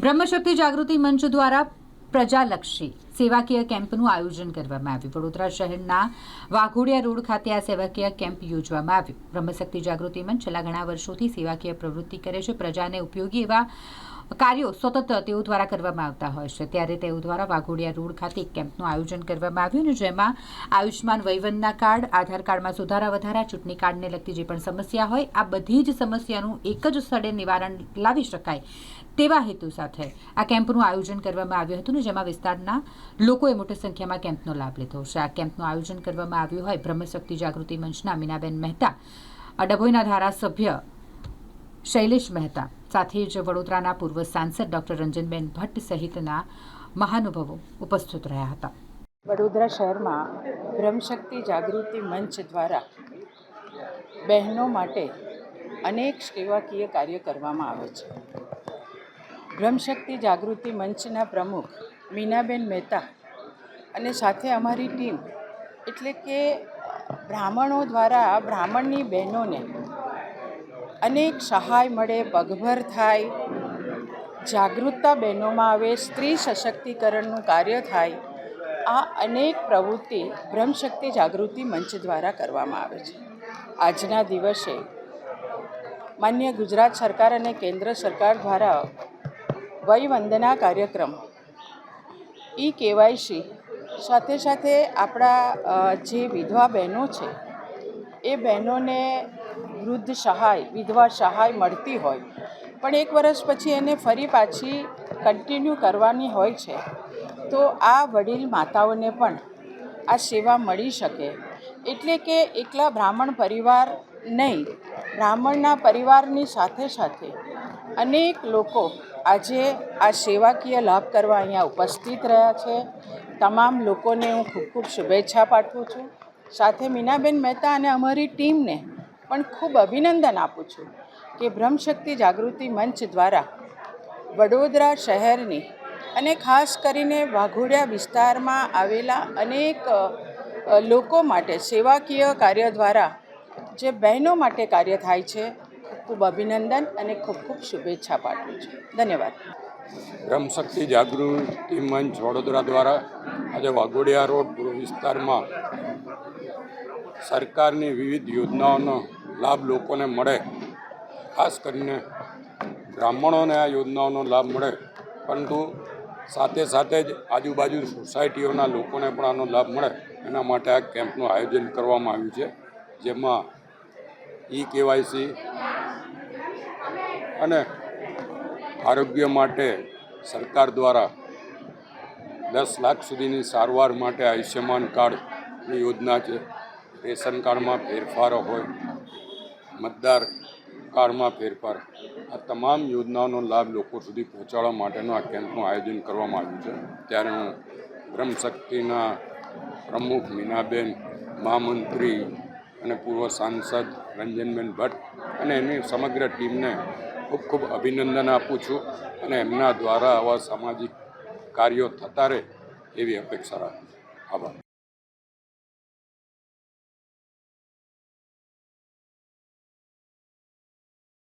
બ્રહ્મશક્તિ જાગૃતિ મંચ દ્વારા પ્રજાલક્ષી સેવાકીય કેમ્પનું આયોજન કરવામાં આવ્યું. વડોદરા શહેરના વાઘોડિયા રોડ ખાતે આ સેવાકીય કેમ્પ યોજવામાં આવ્યું. બ્રહ્મશક્તિ જાગૃતિ મંચ છેલ્લા ઘણા વર્ષોથી સેવાકીય પ્રવૃત્તિ કરે છે. પ્રજાને ઉપયોગી એવા કાર્યો સતત તેઓ દ્વારા કરવામાં આવતા હોય છે. ત્યારે તેઓ દ્વારા વાઘોડિયા રોડ ખાતે એક કેમ્પનું આયોજન કરવામાં આવ્યું અને જેમાં આયુષ્માન વૈવનના કાર્ડ, આધાર કાર્ડમાં સુધારા વધારા, ચૂંટણી કાર્ડને લગતી જે પણ સમસ્યા હોય, આ બધી જ સમસ્યાનું એક જ સ્થળે નિવારણ લાવી શકાય તેવા હેતુ સાથે આ કેમ્પનું આયોજન કરવામાં આવ્યું હતું ને જેમાં વિસ્તારના લોકોએ મોટી સંખ્યામાં કેમ્પનો લાભ લીધો છે. આ કેમ્પનું આયોજન કરવામાં આવ્યું હોય બ્રહ્મશક્તિ જાગૃતિ મંચના મીનાબેન મહેતા ડભોઈના ધારાસભ્ય શૈલેષ મહેતા સાથે જ વડોદરાના પૂર્વ સાંસદ ડોક્ટર રંજનબેન ભટ્ટ સહિતના મહાનુભાવો ઉપસ્થિત રહ્યા હતા. વડોદરા શહેરમાં બ્રહ્મશક્તિ જાગૃતિ મંચ દ્વારા બહેનો માટે અનેક સેવાકીય કાર્ય કરવામાં આવે છે. બ્રહ્મશક્તિ જાગૃતિ મંચના પ્રમુખ મીનાબેન મહેતા અને સાથે અમારી ટીમ, એટલે કે બ્રાહ્મણો દ્વારા બ્રાહ્મણની બહેનોને અનેક સહાય મળે, પગભર થાય. જાગૃતતા બહેનોમાં આવે, સ્ત્રી સશક્તિકરણનું કાર્ય થાય. આ અનેક પ્રવૃત્તિ બ્રહ્મશક્તિ જાગૃતિ મંચ દ્વારા કરવામાં આવે છે. આજના દિવસે માન્ય ગુજરાત સરકાર અને કેન્દ્ર સરકાર દ્વારા વયવંદના કાર્યક્રમ ઈ કેવાયસી સાથે સાથે આપણા જે વિધવા બહેનો છે, એ બહેનોને વૃદ્ધ સહાય, વિધવા સહાય મળતી હોય. પણ એક વર્ષ પછી એને ફરી પાછી કન્ટિન્યુ કરવાની હોય છે. તો આ વડીલ માતાઓને પણ આ સેવા મળી શકે. એટલે કે એકલા બ્રાહ્મણ પરિવાર નહીં, બ્રાહ્મણના પરિવારની સાથે સાથે અનેક લોકો આજે આ સેવાકીય લાભ કરવા અહીંયા ઉપસ્થિત રહ્યા છે. તમામ લોકોને હું ખૂબ ખૂબ શુભેચ્છા પાઠવું છું. સાથે મીનાબેન મહેતા અને અમારી ટીમને પણ ખૂબ અભિનંદન આપું છું કે બ્રહ્મશક્તિ જાગૃતિ મંચ દ્વારા વડોદરા શહેરની અને ખાસ કરીને વાઘોડિયા વિસ્તારમાં આવેલા અનેક લોકો માટે સેવાકીય કાર્ય દ્વારા જે બહેનો માટે કાર્ય થાય છે ખૂબ ખૂબ અભિનંદન અને ખૂબ ખૂબ શુભેચ્છા પાઠવું છું. ધન્યવાદ. બ્રહ્મશક્તિ જાગૃતિ મંચ વડોદરા દ્વારા આજે વાઘોડિયા રોડ પૂર્વ વિસ્તારમાં સરકારની વિવિધ યોજનાઓનો લાભ લોકોને મળે. ખાસ કરીને બ્રાહ્મણોને આ યોજનાઓનો લાભ મળે. પરંતુ સાથે સાથે જ આજુબાજુ સોસાયટીઓના લોકોને પણ આનો લાભ મળે. એના માટે આ કેમ્પનું આયોજન કરવામાં આવ્યું છે. જેમાં ઈ કેવાયસી અને આરોગ્ય માટે સરકાર દ્વારા દસ લાખ સુધીની સારવાર માટે આયુષ્યમાન કાર્ડની યોજના છે. રેશન કાર્ડમાં ફેરફારો હોય મતદાર કાર્ડમાં ફેરફાર. આ તમામ યોજનાઓનો લાભ લોકો સુધી પહોંચાડવા માટેનું આ કેમ્પનું આયોજન કરવામાં આવ્યું છે. ત્યારે હું બ્રહ્મશક્તિના પ્રમુખ મીનાબેન, મહામંત્રી અને પૂર્વ સાંસદ રંજનબેન ભટ્ટ અને એની સમગ્ર ટીમને ખૂબ ખૂબ અભિનંદન આપું છું અને એમના દ્વારા આવા સામાજિક કાર્યો થતા રહે એવી અપેક્ષા રાખું છું. આભાર.